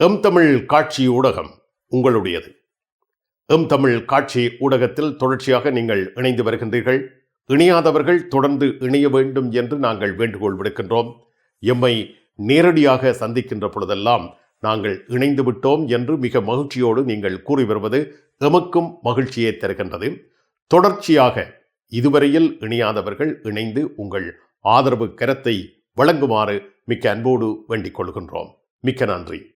M Tamil காட்சி ஊடகம் உங்களுடையது. எம் தமிழ் காட்சி ஊடகத்தில் தொடர்ச்சியாக நீங்கள் இணைந்து வருகின்றீர்கள். இணையாதவர்கள் தொடர்ந்து இணைய வேண்டும் என்று நாங்கள் வேண்டுகோள் விடுக்கின்றோம். எம்மை நேரடியாக சந்திக்கின்ற பொழுதெல்லாம் நாங்கள் இணைந்து விட்டோம் என்று மிக மகிழ்ச்சியோடு நீங்கள் கூறி வருவது எமக்கும் மகிழ்ச்சியை தருகின்றது. தொடர்ச்சியாக இதுவரையில் இணையாதவர்கள் இணைந்து உங்கள் ஆதரவு கரத்தை வழங்குமாறு மிக்க அன்போடு வேண்டிக் கொள்கின்றோம். மிக்க நன்றி.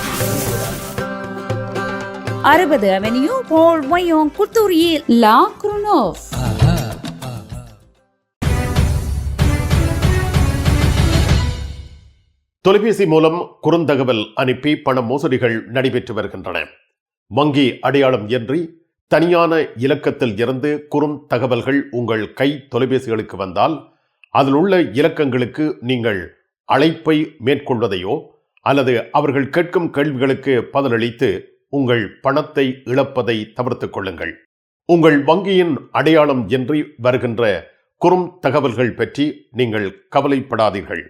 அறுபது அவென்யூ போல் வயோங் புத்தூரியில் லா குருனோவ். தொலைபேசி மூலம் குறுந்தகவல் அனுப்பி பண மோசடிகள் நடைபெற்று வருகின்றன. வங்கி அடையாளம் இன்றி தனியான இலக்கத்தில் இருந்து குறும் தகவல்கள் உங்கள் கை தொலைபேசிகளுக்கு வந்தால் அதில் உள்ள இலக்கங்களுக்கு நீங்கள் அழைப்பை மேற்கொள்வதையோ அல்லது அவர்கள் கேட்கும் கேள்விகளுக்கு பதிலளித்து உங்கள் பணத்தை இழப்பதை தவிர்த்துக் கொள்ளுங்கள். உங்கள் வங்கியின் அடையாளம் என்று வருகின்ற குறும் தகவல்கள் பற்றி நீங்கள் கவலைப்படாதீர்கள்.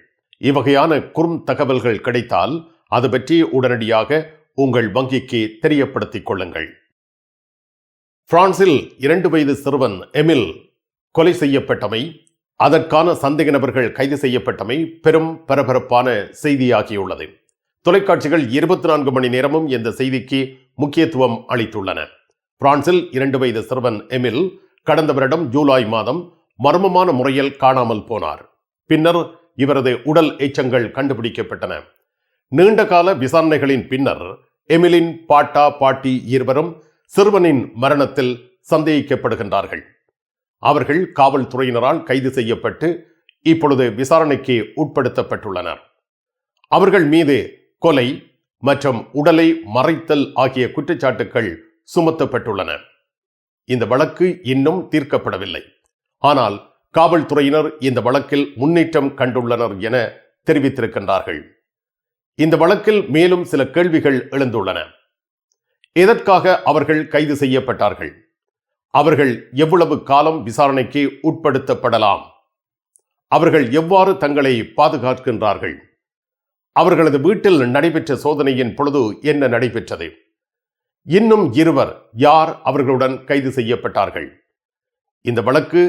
இவ்வகையான குறும் தகவல்கள் கிடைத்தால் அது பற்றி உடனடியாக உங்கள் வங்கிக்கு தெரியப்படுத்திக் கொள்ளுங்கள். பிரான்சில் இரண்டு வயது சிறுவன் எமில் கொலை செய்யப்பட்டமை அதற்கான சந்தேக நபர்கள் கைது செய்யப்பட்டமை பெரும் பரபரப்பான செய்தியாகியுள்ளது. தொலைக்காட்சிகள் இருபத்தி நான்கு மணி நேரமும் இந்த செய்திக்கு முக்கியத்துவம் அளித்துள்ளன. பிரான்சில் இரண்டு வயது சிறுவன் எமில் கடந்த வருடம் ஜூலை மாதம் மர்மமான முறையில் காணாமல் போனார். பின்னர் இவரது உடல் எச்சங்கள் கண்டுபிடிக்கப்பட்டன. நீண்ட கால விசாரணைகளின் பின்னர் எமிலின் பாட்டா பாட்டி இருவரும் சிறுவனின் மரணத்தில் சந்தேகிக்கப்படுகின்றார்கள். அவர்கள் காவல்துறையினரால் கைது செய்யப்பட்டு இப்பொழுது விசாரணைக்கு உட்படுத்தப்பட்டுள்ளனர். அவர்கள் மீது கொலை மற்றும் உடலை மறைத்தல் ஆகிய குற்றச்சாட்டுகள் சுமத்தப்பட்டுள்ளன. இந்த வழக்கு இன்னும் தீர்க்கப்படவில்லை. ஆனால் காவல்துறையினர் இந்த வழக்கில் முன்னேற்றம் கண்டுள்ளனர் என தெரிவித்திருக்கின்றார்கள். இந்த வழக்கில் மேலும் சில கேள்விகள் எழுந்துள்ளன. எதற்காக அவர்கள் கைது செய்யப்பட்டார்கள்? அவர்கள் எவ்வளவு காலம் விசாரணைக்கு உட்படுத்தப்படலாம்? அவர்கள் எவ்வாறு தங்களை பாதுகாக்கின்றார்கள்? அவர்களது வீட்டில் நடைபெற்ற சோதனையின் பொழுது என்ன நடைபெற்றது? இன்னும் இருவர் யார் அவர்களுடன் கைது செய்யப்பட்டார்கள்? இந்த வழக்கு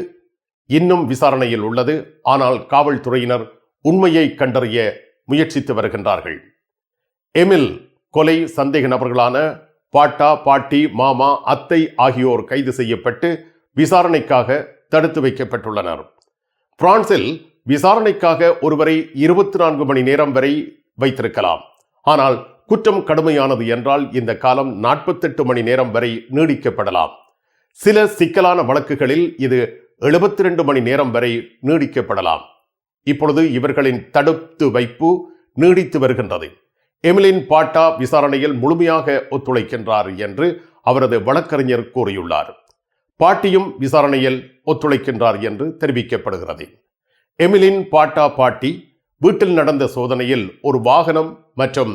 இன்னும் விசாரணையில் உள்ளது. ஆனால் காவல்துறையினர் உண்மையை கண்டறிய முயற்சித்து வருகின்றார்கள். எமில் கொலை சந்தேக நபர்களான பாட்டா பாட்டி மாமா அத்தை ஆகியோர் கைது செய்யப்பட்டு விசாரணைக்காக தடுத்து வைக்கப்பட்டுள்ளனர். பிரான்சில் விசாரணைக்காக ஒருவரை இருபத்தி நான்கு மணி நேரம் வரை வைத்திருக்கலாம். ஆனால் குற்றம் கடுமையானது என்றால் இந்த காலம் நாற்பத்தெட்டு மணி நேரம் வரை நீடிக்கப்படலாம். சில சிக்கலான வழக்குகளில் இது எழுபத்தி ரெண்டு மணி நேரம் வரை நீடிக்கப்படலாம். இப்பொழுது இவர்களின் தடுத்து வைப்பு நீடித்து வருகின்றது. எமிலின் பாட்டா விசாரணையில் முழுமையாக ஒத்துழைக்கின்றார் என்று அவரது வழக்கறிஞர் கூறியுள்ளார். பாட்டியும் விசாரணையில் ஒத்துழைக்கின்றார் என்று தெரிவிக்கப்படுகிறது. எமிலின் பாட்டா பாட்டி வீட்டில் நடந்த சோதனையில் ஒரு வாகனம் மற்றும்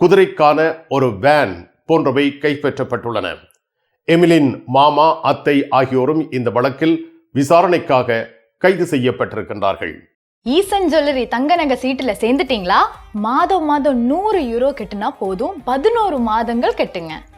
குதிரைக்கான ஒரு வேன் போன்றவை கைப்பற்றப்பட்டுள்ளன. எமிலின் மாமா அத்தை ஆகியோரும் இந்த வழக்கில் விசாரணைக்காக கைது செய்யப்பட்டிருக்கின்றார்கள். ஈசன் ஜுவல்லரி தங்க நகை சீட்டுல சேர்ந்துட்டீங்களா? மாதம் மாதம் நூறு யூரோ கெட்டுனா போதும். பதினோரு மாதங்கள் கெட்டுங்க.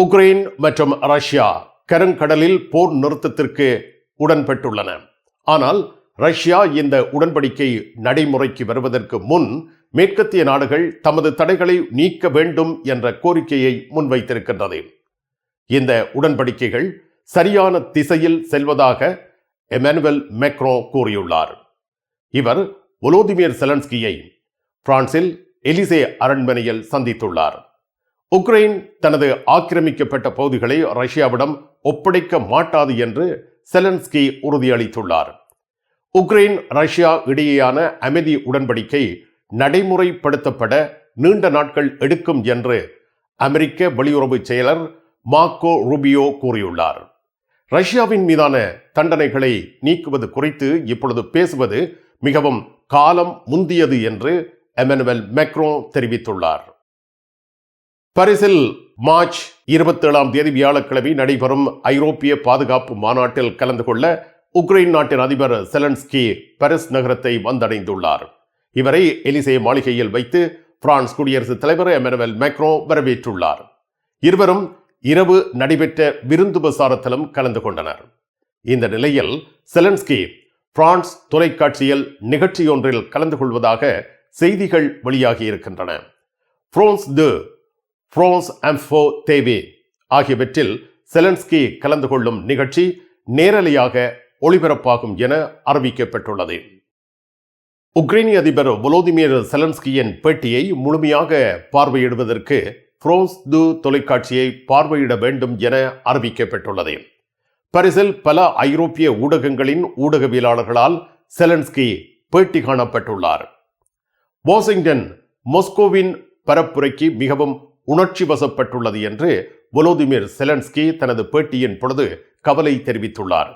உக்ரைன் மற்றும் ரஷ்யா கருங்கடலில் போர் நிறுத்தத்திற்கு உடன்பட்டுள்ளன. ஆனால் ரஷ்யா இந்த உடன்படிக்கை நடைமுறைக்கு வருவதற்கு முன் மேற்கத்திய நாடுகள் தமது தடைகளை நீக்க வேண்டும் என்ற கோரிக்கையை முன்வைத்திருக்கின்றது. இந்த உடன்படிக்கைகள் சரியான திசையில் செல்வதாக எமானுவல் மெக்ரோ கூறியுள்ளார். இவர் ஒலோதிமிர் செலன்ஸ்கியை பிரான்சில் எலிசே அரண்மனையில் சந்தித்துள்ளார். உக்ரைன் தனது ஆக்கிரமிக்கப்பட்ட பகுதிகளை ரஷ்யாவிடம் ஒப்படைக்க மாட்டாது என்று செலன்ஸ்கி உறுதியளித்துள்ளார். உக்ரைன் ரஷ்யா இடையேயான அமைதி உடன்படிக்கை நடைமுறைப்படுத்தப்பட நீண்ட நாட்கள் எடுக்கும் என்று அமெரிக்க வெளியுறவு செயலர் மார்க்கோ ரூபியோ கூறியுள்ளார். ரஷ்யாவின் மீதான தண்டனைகளை நீக்குவது குறித்து இப்பொழுது பேசுவது மிகவும் காலம் முந்தியது என்று எமனுவல் மெக்ரோ தெரிவித்துள்ளார். பரிசில் மார்ச் இருபத்தேழாம் தேதி வியாழக்கிழமை நடைபெறும் ஐரோப்பிய பாதுகாப்பு மாநாட்டில் கலந்து கொள்ள உக்ரைன் நாட்டின் அதிபர் செலன்ஸ்கி பாரிஸ் நகரத்தை வந்தடைந்துள்ளார். இவரை எலிசே மாளிகையில் வைத்து பிரான்ஸ் குடியரசுத் தலைவர் எமனுவல் மேக்ரோ வரவேற்றுள்ளார். இருவரும் இரவு நடைபெற்ற விருந்து பிரசாரத்திலும் கலந்து கொண்டனர். இந்த நிலையில் செலன்ஸ்கி பிரான்ஸ் தொலைக்காட்சியில் நிகழ்ச்சியொன்றில் கலந்து கொள்வதாக செய்திகள் வெளியாகி இருக்கின்றன. பிரான்ஸ் து ஃப்ரோன்ஸ் அம்ஃபோ தேவே ஆகியவற்றில் செலன்ஸ்கி கலந்து கொள்ளும் நிகழ்ச்சி நேரலையாக ஒளிபரப்பாகும் என அறிவிக்கப்பட்டுள்ளது. உக்ரைனிய அதிபர் வொலோதிமீர் செலன்ஸ்கியின் பேட்டியை முழுமையாக பார்வையிடுவதற்கு ஃப்ரோன்ஸ் து தொலைக்காட்சியை பார்வையிட வேண்டும் என அறிவிக்கப்பட்டுள்ளது. பரிசில் பல ஐரோப்பிய ஊடகங்களின் ஊடகவியலாளர்களால் செலன்ஸ்கி பேட்டி காணப்பட்டுள்ளார். வாஷிங்டன் மொஸ்கோவின் பரப்புரைக்கு மிகவும் உணர்ச்சி வசப்பட்டுள்ளது என்று வொலோதிமிர் செலன்ஸ்கி தனது பேட்டியின் பொழுது கவலை தெரிவித்துள்ளார்.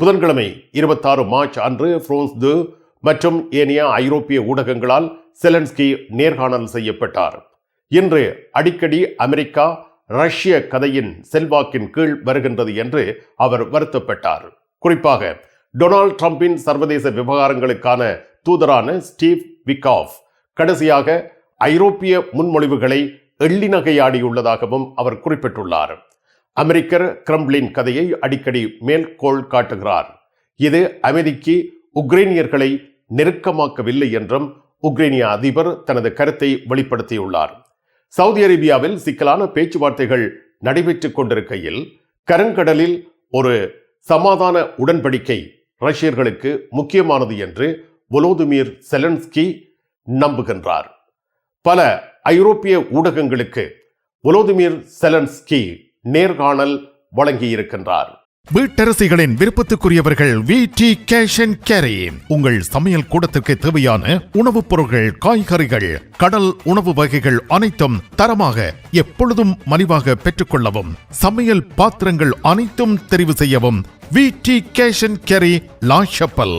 புதன்கிழமை இருபத்தாறு மார்ச் அன்று பிரான்ஸ் து மற்றும் ஏனைய ஐரோப்பிய ஊடகங்களால் செலன்ஸ்கி நேர்காணல் செய்யப்பட்டார். இன்று அடிக்கடி அமெரிக்கா ரஷ்ய கதையின் செல்வாக்கின் கீழ் வருகின்றது என்று அவர் வருத்தப்பட்டார். குறிப்பாக டொனால்ட் ட்ரம்பின் சர்வதேச விவகாரங்களுக்கான தூதரான ஸ்டீவ் விக்காஃப் கடைசியாக ஐரோப்பிய முன்மொழிவுகளை எள்ளிநகையாடியுள்ளதாகவும் அவர் குறிப்பிட்டுள்ளார். அமெரிக்கர் கிரம்ளின் கதையை அடிக்கடி மேல்கோள் காட்டுகிறார். இது அமைதிக்கு உக்ரைனியர்களை நெருக்கமாக்கவில்லை என்றும் உக்ரைனிய அதிபர் தனது கருத்தை வெளிப்படுத்தியுள்ளார். சவுதி அரேபியாவில் சிக்கலான பேச்சுவார்த்தைகள் நடைபெற்றுக் கொண்டிருக்கையில் கருங்கடலில் ஒரு சமாதான உடன்படிக்கை ரஷ்யர்களுக்கு முக்கியமானது என்று ஒலோதுமீர் செலன்ஸ்கி நம்புகின்றார். பல ஐரோப்பிய ஊடகங்களுக்கு ஒலோதிமிர் செலன்ஸ்கி நேர்காணல் வழங்கியிருக்கின்றார். வீட்டரசிகளின் விருப்பத்துக்குரியவர்கள் V T cash and carry. உங்கள் சமையல் கூடத்திற்கு தேவையான உணவுப் பொருட்கள் காய்கறிகள் கடல் உணவு வகைகள் அனைத்தும் தரமாக எப்பொழுதும் மலிவாக பெற்றுக்கொள்ளவும் சமையல் பாத்திரங்கள் அனைத்தும் தெரிவு செய்யவும் V T cash and carry La Chapelle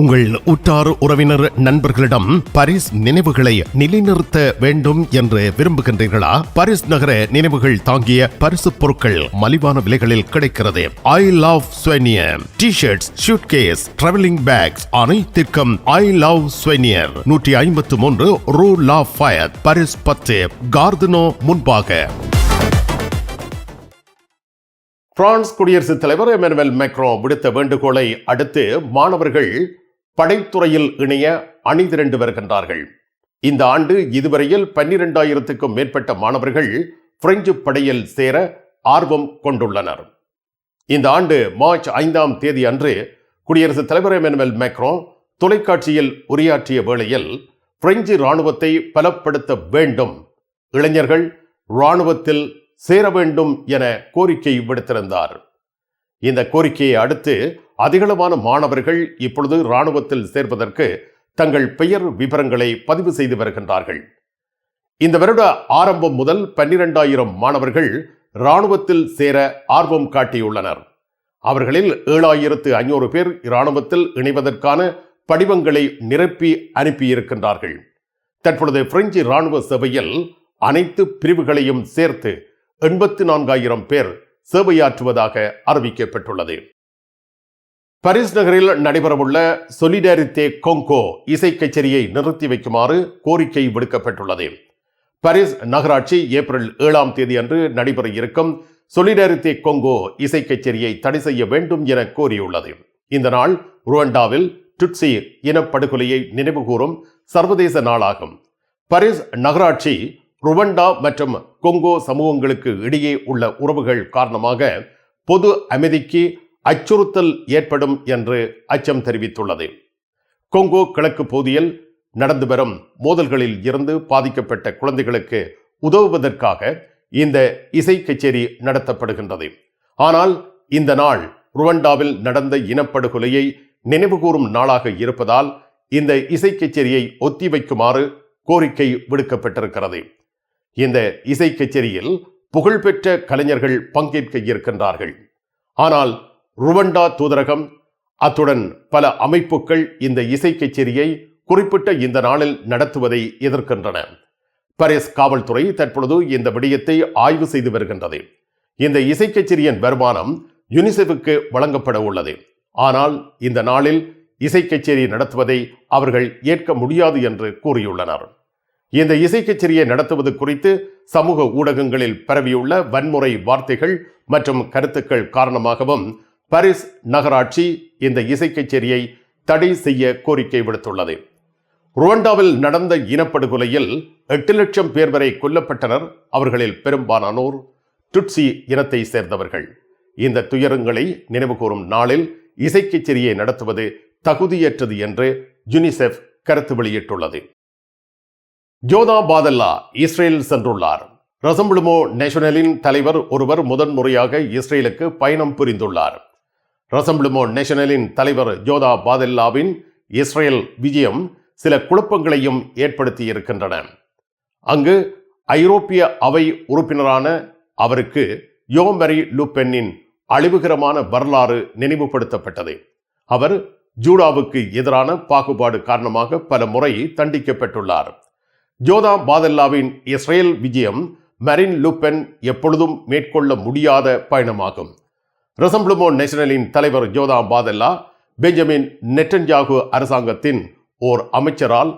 உங்கள் உற்றார் உறவினர் நண்பர்களிடம் பரிஸ் நினைவுகளை நிலைநிறுத்த வேண்டும் என்று விரும்புகின்றீர்களா? பரிஸ் நகர நினைவுகள் தாங்கிய பரிசு பொருட்கள் மலிவான விலைகளில் கிடைக்கிறது. I love souvenir T shirts suitcase travelling bags அனைத்திற்கும் ஐ லவ் ஸ்வெனியர் நூற்றி ஐம்பத்து மூன்று ரூ லா ஃபயர் பரிஸ் பத்து கார்தனோ முன்பாக. பிரான்ஸ் குடியரசுத் தலைவர் எமனுவல் மேக்ரோ விடுத்த வேண்டுகோளை அடுத்து மாணவர்கள் படைத்துறையில் இணைய அணிதிரண்டு வருகின்றார்கள். இந்த ஆண்டு இதுவரையில் பன்னிரெண்டாயிரத்துக்கும் மேற்பட்ட மாணவர்கள் பிரெஞ்சு படையில் சேர ஆர்வம் கொண்டுள்ளனர். இந்த ஆண்டு மார்ச் ஐந்தாம் தேதி அன்று குடியரசுத் தலைவர் எமனுவல் மேக்ரோ தொலைக்காட்சியில் உரையாற்றிய வேளையில் பிரெஞ்சு இராணுவத்தை பலப்படுத்த வேண்டும் இளைஞர்கள் இராணுவத்தில் சேர வேண்டும் என கோரிக்கை விடுத்திருந்தார். இந்த கோரிக்கையை அடுத்து அதிகளவான மாணவர்கள் இப்பொழுது இராணுவத்தில் சேர்வதற்கு தங்கள் பெயர் விவரங்களை பதிவு செய்து வருகின்றார்கள். இந்த வருட ஆரம்பம் முதல் பன்னிரெண்டாயிரம் மாணவர்கள் இராணுவத்தில் சேர ஆர்வம் காட்டியுள்ளனர். அவர்களில் ஏழாயிரத்து ஐநூறு பேர் இராணுவத்தில் இணைவதற்கான படிவங்களை நிரப்பி அனுப்பியிருக்கின்றார்கள். தற்பொழுது பிரெஞ்சு இராணுவ சபையில் அனைத்து பிரிவுகளையும் சேர்த்து எண்பத்து நான்காயிரம் பேர் சேவையாற்றுவதாக அறிவிக்கப்பட்டுள்ளது. பாரிஸ் நகரில் நடைபெறவுள்ள சொலிடாரித்தே கொங்கோ இசை கச்சேரியை நிறுத்தி வைக்குமாறு கோரிக்கை விடுக்கப்பட்டுள்ளது. பாரிஸ் நகராட்சி ஏப்ரல் ஏழாம் தேதி அன்று நடைபெற இருக்கும் சொலிடாரித்தே கொங்கோ இசை கச்சேரியை தடை செய்ய வேண்டும் என கோரியுள்ளது. இந்த நாள் ருவண்டாவில் டுட்சி இனப்படுகொலையை நினைவுகூரும் சர்வதேச நாளாகும். பாரிஸ் நகராட்சி ருவண்டா மற்றும் கொங்கோ சமூகங்களுக்கு இடையே உள்ள உறவுகள் காரணமாக பொது அமைதிக்கு அச்சுறுத்தல் ஏற்படும் என்று அச்சம் தெரிவித்துள்ளது. கொங்கோ கிழக்கு பகுதியில் நடந்து வரும் மோதல்களில் இருந்து பாதிக்கப்பட்ட குழந்தைகளுக்கு உதவுவதற்காக இந்த இசை கச்சேரி நடத்தப்படுகின்றது. ஆனால் இந்த நாள் ருவண்டாவில் நடந்த இனப்படுகொலையை நினைவுகூரும் நாளாக இருப்பதால் இந்த இசை கச்சேரியை ஒத்திவைக்குமாறு கோரிக்கை விடுக்கப்பட்டிருக்கிறது. இந்த இசை கச்சேரியில் புகழ்பெற்ற கலைஞர்கள் பங்கேற்க இருக்கின்றார்கள். ஆனால் ருவண்டா தூதரகம் அத்துடன் பல அமைப்புகள் இந்த இசை கச்சேரியை குறிப்பிட்ட இந்த நாளில் நடத்துவதை எதிர்க்கின்றன. பாரிஸ் காவல்துறை தற்பொழுது இந்த விடயத்தை ஆய்வு செய்து வருகின்றது. இந்த இசை கச்சேரியின் வருமானம் யுனிசெஃபுக்கு வழங்கப்பட உள்ளது. ஆனால் இந்த நாளில் இசை கச்சேரி நடத்துவதை அவர்கள் ஏற்க முடியாது என்று கூறியுள்ளனர். இந்த இசை கச்சேரியை நடத்துவது குறித்து சமூக ஊடகங்களில் பரவியுள்ள வன்முறை வார்த்தைகள் மற்றும் கருத்துக்கள் காரணமாகவும் பாரிஸ் நகராட்சி இந்த இசை கச்சேரியை தடை செய்ய கோரிக்கை விடுத்துள்ளது. ருவண்டாவில் நடந்த இனப்படுகொலையில் எட்டு லட்சம் பேர் வரை கொல்லப்பட்டனர். அவர்களில் பெரும்பாலானோர் டுட்சி இனத்தை சேர்ந்தவர்கள். இந்த துயரங்களை நினைவுகூரும் நாளில் இசைக்கச்சேரியை நடத்துவது தகுதியற்றது என்று யுனிசெஃப் கருத்து வெளியிட்டுள்ளது. ஜோதா பாதல்லா இஸ்ரேல் சென்றுள்ளார். ரசம்புளுமோ நேஷனலின் தலைவர் ஒருவர் முதன்முறையாக இஸ்ரேலுக்கு பயணம் புரிந்துள்ளார். ரசம்புளுமோ நேஷனலின் தலைவர் ஜோதா பாதல்லாவின் இஸ்ரேல் விஜயம் சில குழப்பங்களையும் ஏற்படுத்தியிருக்கின்றன. அங்கு ஐரோப்பிய அவை உறுப்பினரான அவருக்கு யோமரி லுபென்னின் அழிவுகரமான வரலாறு நினைவுபடுத்தப்பட்டது. அவர் ஜூடாவுக்கு எதிரான பாகுபாடு காரணமாக பல முறை தண்டிக்கப்பட்டுள்ளார். ஜோதா பாதல்லாவின் இஸ்ரேல் விஜயம் மரின் லுப்பென் எப்பொழுதும் மேற்கொள்ள முடியாத பயணமாகும். ரசம்ப்ளுமோ நேஷனலின் தலைவர் ஜோதா பாதல்லா பெஞ்சமின் நெட்டன்யாகு அரசாங்கத்தின் ஓர் அமைச்சரால்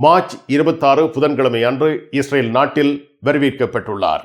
மார்ச் இருபத்தாறு புதன்கிழமை அன்று இஸ்ரேல் நாட்டில் வரவேற்கப்பட்டுள்ளார்